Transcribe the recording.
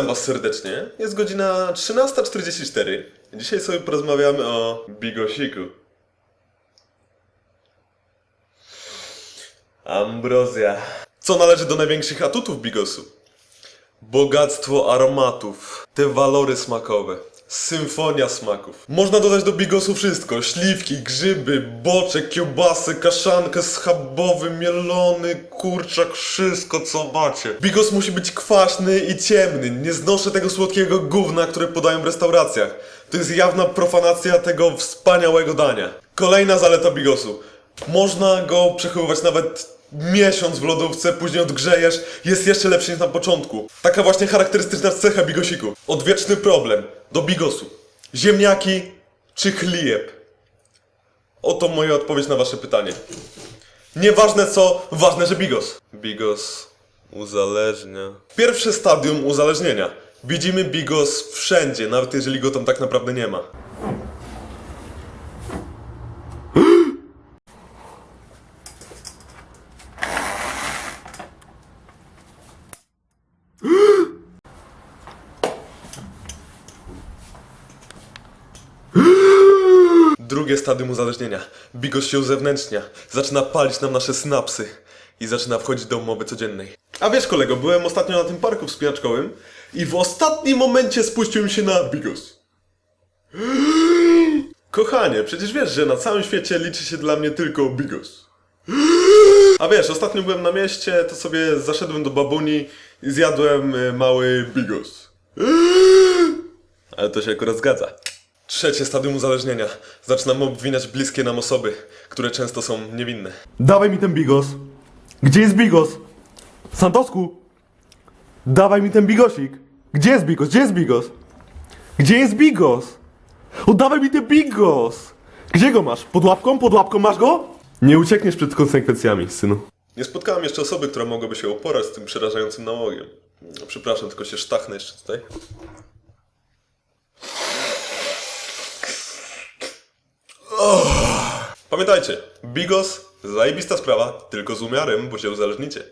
Was serdecznie. Jest godzina 13.44. Dzisiaj sobie porozmawiamy o bigosiku. Ambrozja. Co należy do największych atutów bigosu? Bogactwo aromatów, te walory smakowe, symfonia smaków. Można dodać do bigosu wszystko: śliwki, grzyby, boczek, kiełbasy, kaszankę schabowy, mielony, kurczak, wszystko co macie. Bigos musi być kwaśny i ciemny. Nie znoszę tego słodkiego gówna, które podają w restauracjach. To jest jawna profanacja tego wspaniałego dania. Kolejna zaleta bigosu. Można go przechowywać nawet miesiąc w lodówce, później odgrzejesz, jest jeszcze lepszy niż na początku. Taka właśnie charakterystyczna cecha bigosiku. Odwieczny problem do bigosu. Ziemniaki czy chlijeb? Oto moja odpowiedź na wasze pytanie. Nieważne co, ważne, że bigos. Bigos uzależnia. Pierwsze stadium uzależnienia. Widzimy bigos wszędzie, nawet jeżeli go tam tak naprawdę nie ma. Drugie stadium uzależnienia. Bigos się uzewnętrznia, zaczyna palić nam nasze synapsy i zaczyna wchodzić do umowy codziennej. A wiesz kolego, byłem ostatnio na tym parku wspinaczkowym i w ostatnim momencie spuściłem się na Bigos. Kochanie, przecież wiesz, że na całym świecie liczy się dla mnie tylko Bigos. A wiesz, ostatnio byłem na mieście, to sobie zaszedłem do babuni i zjadłem y, mały Bigos. Ale to się akurat zgadza. Trzecie stadium uzależnienia. Zaczynamy obwiniać bliskie nam osoby, które często są niewinne. Dawaj mi ten bigos. Gdzie jest bigos? Santosku! Dawaj mi ten bigosik. Gdzie jest bigos? Gdzie jest bigos? Gdzie jest bigos? Oddawaj mi ten bigos! Gdzie go masz? Pod łapką? Pod łapką masz go? Nie uciekniesz przed konsekwencjami, synu. Nie spotkałem jeszcze osoby, która mogłaby się uporać z tym przerażającym nałogiem. No, Przepraszam, tylko się sztachnę jeszcze tutaj. Pamiętajcie, bigos, zajebista sprawa, tylko z umiarem, bo się uzależnicie.